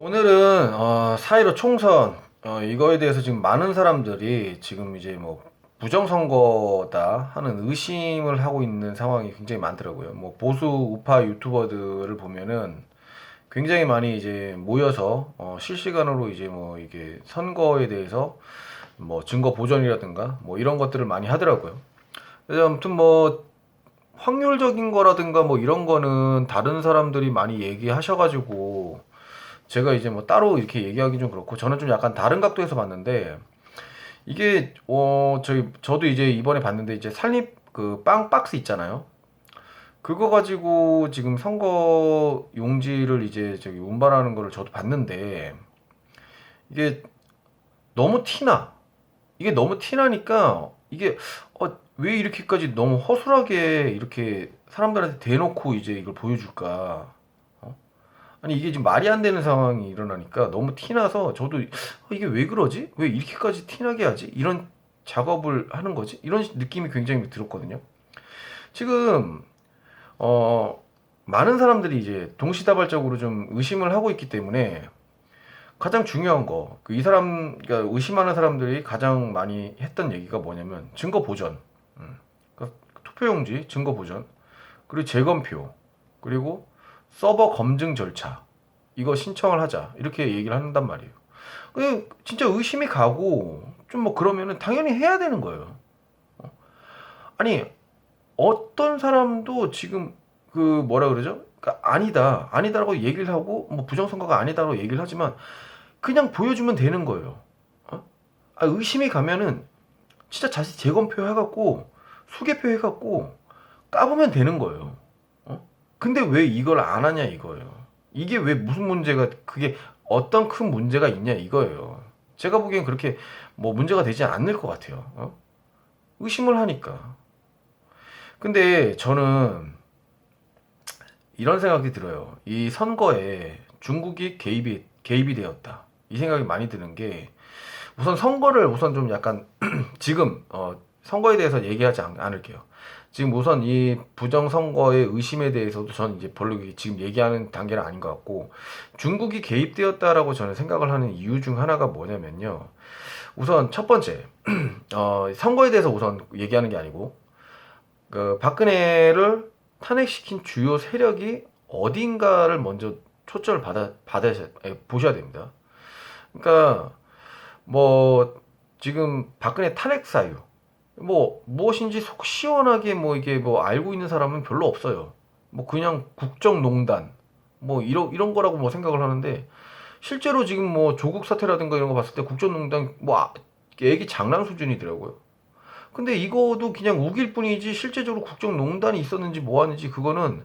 오늘은 어, 4.15 총선 어, 이거에 대해서 지금 많은 사람들이 지금 이제 뭐 부정선거다 하는 의심을 하고 있는 상황이 굉장히 많더라고요. 뭐 보수 우파 유튜버들을 보면은 굉장히 많이 이제 모여서 어, 실시간으로 이제 뭐 이게 선거에 대해서 뭐 증거 보전이라든가 뭐 이런 것들을 많이 하더라고요. 그래서 아무튼 뭐 확률적인 거라든가 뭐 이런 거는 다른 사람들이 많이 얘기하셔가지고 제가 이제 뭐 따로 이렇게 얘기하기 좀 그렇고 저는 좀 약간 다른 각도에서 봤는데 이게 어 저희 저도 이제 이번에 봤는데 이제 살립 그 빵 박스 있잖아요. 그거 가지고 지금 선거 용지를 이제 저기 운반하는 거를 저도 봤는데 이게 너무 티나. 이게 너무 티나니까 이게 어, 왜 이렇게까지 너무 허술하게 이렇게 사람들한테 대놓고 이제 이걸 보여줄까? 어? 아니 이게 지금 말이 안 되는 상황이 일어나니까 너무 티나서 저도 어, 이게 왜 그러지? 왜 이렇게까지 티나게 하지? 이런 작업을 하는 거지? 이런 느낌이 굉장히 들었거든요. 지금 어 많은 사람들이 이제 동시다발적으로 좀 의심을 하고 있기 때문에 가장 중요한 거, 그 이 사람, 그러니까 의심하는 사람들이 가장 많이 했던 얘기가 뭐냐면 증거 보전, 음. 그러니까 투표용지 증거 보전, 그리고 재검표, 그리고 서버 검증 절차 이거 신청을 하자 이렇게 얘기를 한단 말이에요. 그 진짜 의심이 가고 좀 뭐 그러면은 당연히 해야 되는 거예요. 어? 아니 어떤 사람도 지금 그 뭐라 그러죠? 그러니까 아니다 아니다라고 얘기를 하고 뭐 부정선거가 아니다라고 얘기를 하지만 그냥 보여주면 되는 거예요. 어? 아, 의심이 가면은 진짜 다시 재검표 해갖고 수개표 해갖고 까보면 되는 거예요. 어? 근데 왜 이걸 안 하냐 이거예요. 이게 왜 무슨 문제가 그게 어떤 큰 문제가 있냐 이거예요. 제가 보기엔 그렇게 뭐 문제가 되지 않을 것 같아요. 어? 의심을 하니까. 근데 저는 이런 생각이 들어요. 이 선거에 중국이 개입이 개입이 되었다. 이 생각이 많이 드는 게 우선 선거를 우선 좀 약간 지금 어 선거에 대해서 얘기하지 않, 않을게요. 지금 우선 이 부정 선거의 의심에 대해서도 저는 이제 별로 지금 얘기하는 단계는 아닌 것 같고 중국이 개입되었다라고 저는 생각을 하는 이유 중 하나가 뭐냐면요. 우선 첫 번째 어 선거에 대해서 우선 얘기하는 게 아니고 그 박근혜를 탄핵시킨 주요 세력이 어딘가를 먼저 초점을 받아 받으셔 보셔야 됩니다. 그러니까 뭐 지금 박근혜 탄핵 사유 뭐 무엇인지 속 시원하게 뭐 이게 뭐 알고 있는 사람은 별로 없어요. 뭐 그냥 국정농단 뭐 이런 이런 거라고 뭐 생각을 하는데 실제로 지금 뭐 조국 사태라든가 이런 거 봤을 때 국정농단 뭐 아, 애기 장난 수준이더라고요. 근데 이거도 그냥 우길 뿐이지 실제적으로 국정농단이 있었는지 뭐 하는지 그거는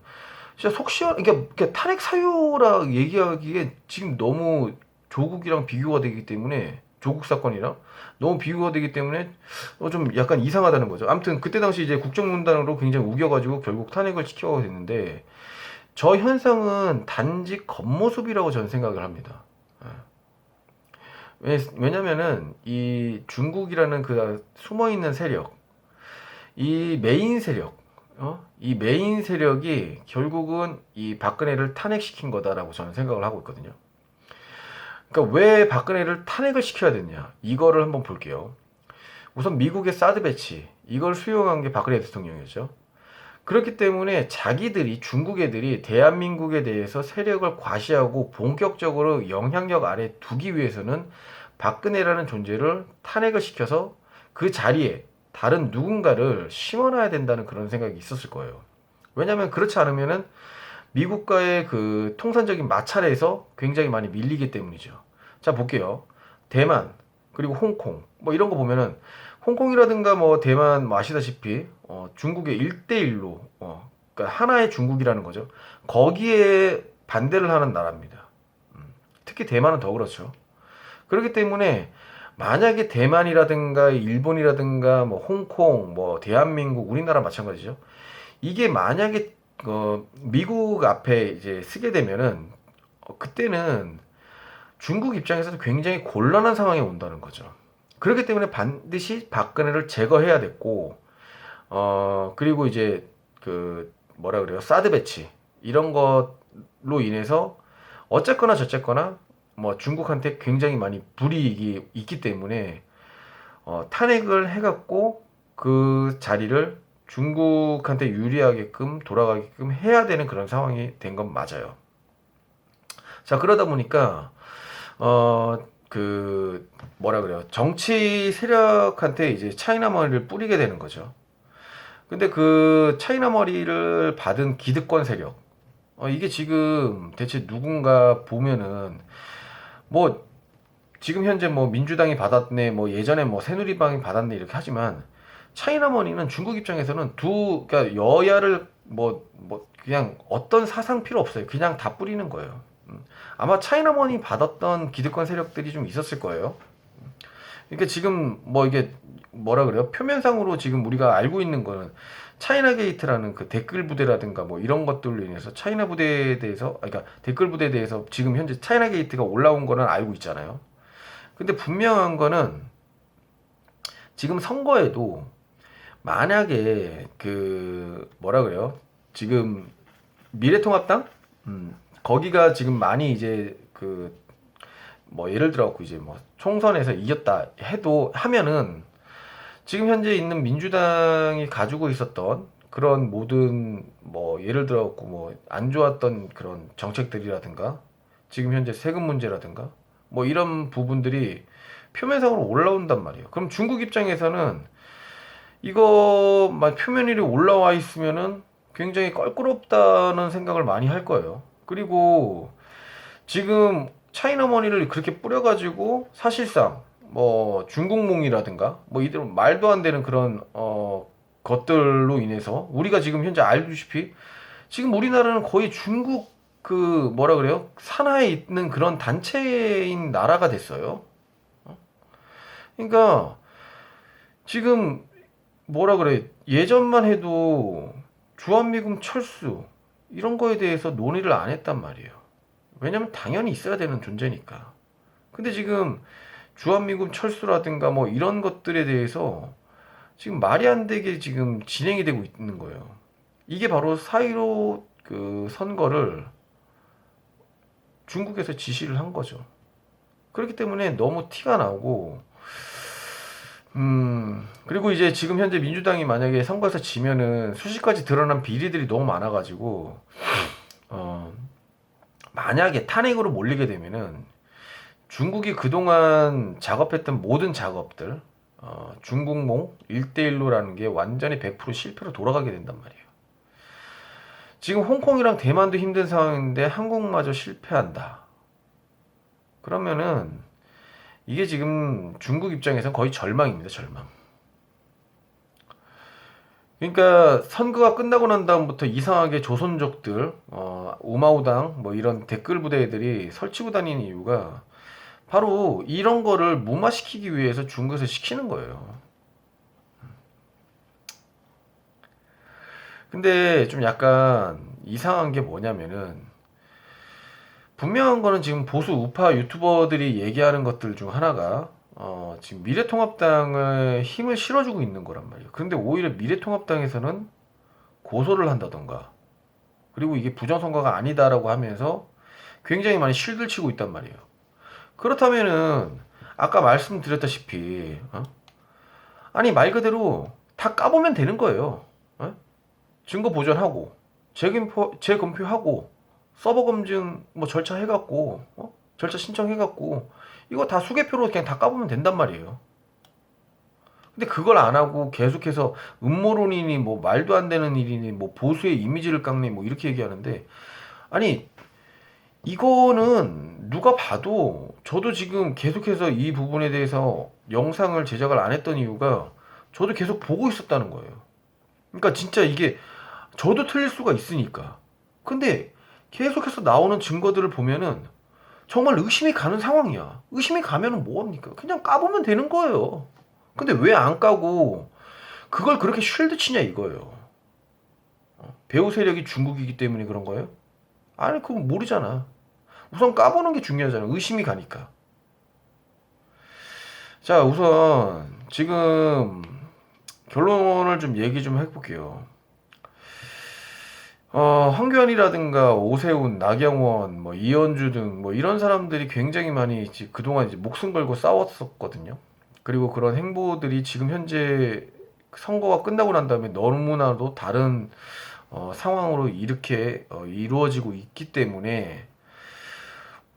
진짜 속 시원 그러니까, 그러니까 탄핵 사유라 얘기하기에 지금 너무 조국이랑 비교가 되기 때문에 조국 사건이랑 너무 비교가 되기 때문에 어, 좀 약간 이상하다는 거죠. 아무튼 그때 당시 이제 국정농단으로 굉장히 우겨가지고 결국 탄핵을 시켜가게 됐는데 저 현상은 단지 겉모습이라고 저는 생각을 합니다. 예. 왜냐면은 이 중국이라는 그 숨어 있는 세력, 이 메인 세력, 어? 이 메인 세력이 결국은 이 박근혜를 탄핵시킨 거다라고 저는 생각을 하고 있거든요. 그러니까 왜 박근혜를 탄핵을 시켜야 됐냐? 이거를 한번 볼게요. 우선 미국의 사드 배치 이걸 수용한 게 박근혜 대통령이었죠. 그렇기 때문에 자기들이 중국 애들이 대한민국에 대해서 세력을 과시하고 본격적으로 영향력 아래 두기 위해서는 박근혜라는 존재를 탄핵을 시켜서 그 자리에 다른 누군가를 심어놔야 된다는 그런 생각이 있었을 거예요. 왜냐하면 그렇지 않으면은 미국과의 그 통산적인 마찰에서 굉장히 많이 밀리기 때문이죠. 자, 볼게요. 대만, 그리고 홍콩, 뭐 이런 거 보면은 홍콩이라든가 뭐 대만 뭐 아시다시피 어, 중국의 1대1로 어, 그러니까 하나의 중국이라는 거죠. 거기에 반대를 하는 나라입니다. 음, 특히 대만은 더 그렇죠. 그렇기 때문에 만약에 대만이라든가 일본이라든가 뭐 홍콩, 뭐 대한민국, 우리나라 마찬가지죠. 이게 만약에 어, 미국 앞에 이제 쓰게 되면은 어, 그때는 중국 입장에서도 굉장히 곤란한 상황이 온다는 거죠. 그렇기 때문에 반드시 박근혜를 제거해야 됐고, 어, 그리고 이제 그 뭐라 그래요? 사드 배치 이런 것로 인해서 어쨌거나 저쨌거나 뭐 중국한테 굉장히 많이 불이익이 있기 때문에 어, 탄핵을 해갖고 그 자리를 중국한테 유리하게끔 돌아가게끔 해야 되는 그런 상황이 된 건 맞아요. 자 그러다 보니까 어 그 뭐라 그래요 정치 세력한테 이제 차이나 머리를 뿌리게 되는 거죠. 근데 그 차이나 머리를 받은 기득권 세력 어 이게 지금 대체 누군가 보면은 뭐 지금 현재 뭐 민주당이 받았네 뭐 예전에 뭐 새누리당이 받았네 이렇게 하지만 차이나 머니는 중국 입장에서는 두 그러니까 여야를 뭐뭐 그냥 어떤 사상 필요 없어요. 그냥 다 뿌리는 거예요. 음. 아마 차이나머니 받았던 기득권 세력들이 좀 있었을 거예요. 그러니까 지금 뭐 이게 뭐라 그래요? 표면상으로 지금 우리가 알고 있는 거는 차이나 게이트라는 그 댓글 부대라든가 뭐 이런 것들로 인해서 차이나 부대에 대해서 아, 그러니까 댓글 부대에 대해서 지금 현재 차이나 게이트가 올라온 거는 알고 있잖아요. 근데 분명한 거는 지금 선거에도 만약에 그 뭐라 그래요? 지금 미래통합당 음, 거기가 지금 많이 이제 그 뭐 예를 들어 갖고 이제 뭐 총선에서 이겼다 해도 하면은 지금 현재 있는 민주당이 가지고 있었던 그런 모든 뭐 예를 들어 갖고 뭐 안 좋았던 그런 정책들이라든가 지금 현재 세금 문제라든가 뭐 이런 부분들이 표면상으로 올라온단 말이에요. 그럼 중국 입장에서는 이거 막 표면 위로 올라와 있으면은 굉장히 껄끄럽다는 생각을 많이 할 거예요. 그리고 지금 차이나 머니를 그렇게 뿌려가지고 사실상 뭐 중국몽이라든가 뭐 이런 말도 안 되는 그런 어 것들로 인해서 우리가 지금 현재 알다시피 지금 우리나라는 거의 중국 그 뭐라 그래요 산하에 있는 그런 단체인 나라가 됐어요. 어? 그러니까 지금 뭐라 그래 예전만 해도 주한미군 철수 이런 거에 대해서 논의를 안 했단 말이에요. 왜냐면 당연히 있어야 되는 존재니까. 근데 지금 주한미군 철수라든가 뭐 이런 것들에 대해서 지금 말이 안 되게 지금 진행이 되고 있는 거예요. 이게 바로 사이로 그 선거를 중국에서 지시를 한 거죠. 그렇기 때문에 너무 티가 나고, 음, 그리고 이제 지금 현재 민주당이 만약에 선거에서 지면은 수십 가지 드러난 비리들이 너무 많아가지고, 어, 만약에 탄핵으로 몰리게 되면은 중국이 그동안 작업했던 모든 작업들, 어, 중국몽 1대1로라는 게 완전히 100% 실패로 돌아가게 된단 말이에요. 지금 홍콩이랑 대만도 힘든 상황인데 한국마저 실패한다. 그러면은 이게 지금 중국 입장에서는 거의 절망입니다, 절망. 그러니까 선거가 끝나고 난 다음부터 이상하게 조선족들, 어, 우마우당 뭐 이런 댓글 부대들이 설치고 다니는 이유가 바로 이런 거를 무마시키기 위해서 중국에서 시키는 거예요. 근데 좀 약간 이상한 게 뭐냐면은 분명한 거는 지금 보수 우파 유튜버들이 얘기하는 것들 중 하나가 어, 지금 미래통합당을 힘을 실어주고 있는 거란 말이에요. 그런데 오히려 미래통합당에서는 고소를 한다던가 그리고 이게 부정선거가 아니다라고 하면서 굉장히 많이 실들 치고 있단 말이에요. 그렇다면은 아까 말씀드렸다시피 어? 아니 말 그대로 다 까보면 되는 거예요. 어? 증거 보존하고 재검표 재검표하고 서버 검증 뭐 절차 해갖고 어? 절차 신청해갖고 이거 다 수개표로 그냥 다 까보면 된단 말이에요. 근데 그걸 안 하고 계속해서 음모론이니 뭐 말도 안 되는 일이니 뭐 보수의 이미지를 깎니 뭐 이렇게 얘기하는데 아니 이거는 누가 봐도 저도 지금 계속해서 이 부분에 대해서 영상을 제작을 안 했던 이유가 저도 계속 보고 있었다는 거예요. 그러니까 진짜 이게 저도 틀릴 수가 있으니까. 근데 계속해서 나오는 증거들을 보면은 정말 의심이 가는 상황이야. 의심이 가면은 뭐합니까? 그냥 까보면 되는 거예요. 근데 왜 안 까고 그걸 그렇게 쉴드 치냐 이거예요. 어? 배우 세력이 중국이기 때문에 그런 거예요? 아니 그거 모르잖아. 우선 까보는 게 중요하잖아. 의심이 가니까. 자 우선 지금 결론을 좀 얘기 좀 해볼게요. 어, 황교안이라든가 오세훈, 나경원, 뭐 이현주 등 뭐 이런 사람들이 굉장히 많이 이제 그동안 이제 목숨 걸고 싸웠었거든요. 그리고 그런 행보들이 지금 현재 선거가 끝나고 난 다음에 너무나도 다른 어, 상황으로 이렇게 어, 이루어지고 있기 때문에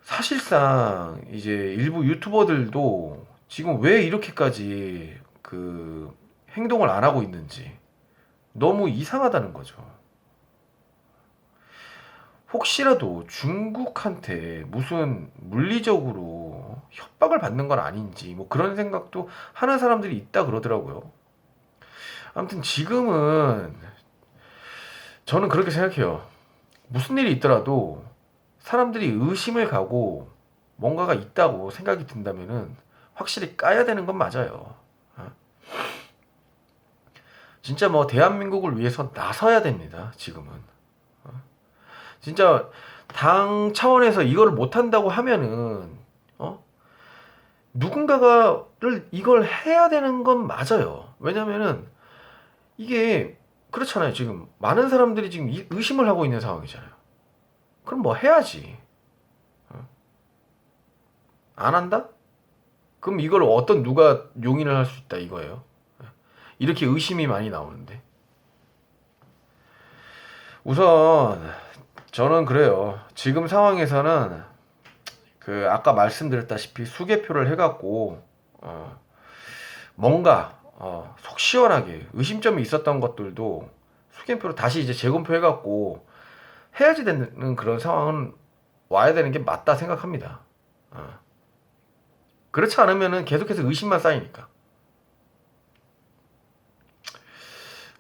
사실상 이제 일부 유튜버들도 지금 왜 이렇게까지 그 행동을 안 하고 있는지 너무 이상하다는 거죠. 혹시라도 중국한테 무슨 물리적으로 협박을 받는 건 아닌지 뭐 그런 생각도 하는 사람들이 있다 그러더라고요. 아무튼 지금은 저는 그렇게 생각해요. 무슨 일이 있더라도 사람들이 의심을 가고 뭔가가 있다고 생각이 든다면은 확실히 까야 되는 건 맞아요. 어? 진짜 뭐 대한민국을 위해서 나서야 됩니다. 지금은. 어? 진짜 당 차원에서 이거를 못 한다고 하면은 어? 누군가가를 이걸 해야 되는 건 맞아요. 왜냐면은 이게 그렇잖아요. 지금 많은 사람들이 지금 이- 의심을 하고 있는 상황이잖아요. 그럼 뭐 해야지. 어? 안 한다? 그럼 이걸 어떤 누가 용인을 할 수 있다 이거예요. 이렇게 의심이 많이 나오는데. 우선 저는 그래요. 지금 상황에서는 그 아까 말씀드렸다시피 수개표를 해갖고 어 뭔가 어, 속 시원하게 의심점이 있었던 것들도 수개표로 다시 이제 재검표 해갖고 해야지 되는 그런 상황은 와야 되는 게 맞다 생각합니다. 어. 그렇지 않으면은 계속해서 의심만 쌓이니까.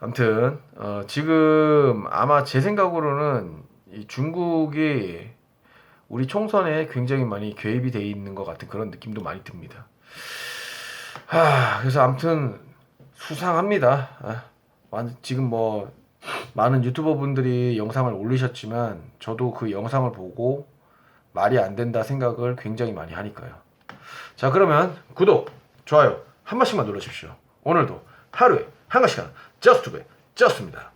아무튼 어, 지금 아마 제 생각으로는 이 중국이 우리 총선에 굉장히 많이 개입이 돼 있는 것 같은 그런 느낌도 많이 듭니다. 하, 그래서 아무튼 수상합니다. 아, 완- 지금 뭐 많은 유튜버 분들이 영상을 올리셨지만 저도 그 영상을 보고 말이 안 된다 생각을 굉장히 많이 하니까요. 자 그러면 구독, 좋아요 한 번씩만 눌러주십시오. 오늘도 하루에 한 시간 저스트브의 저스트입니다.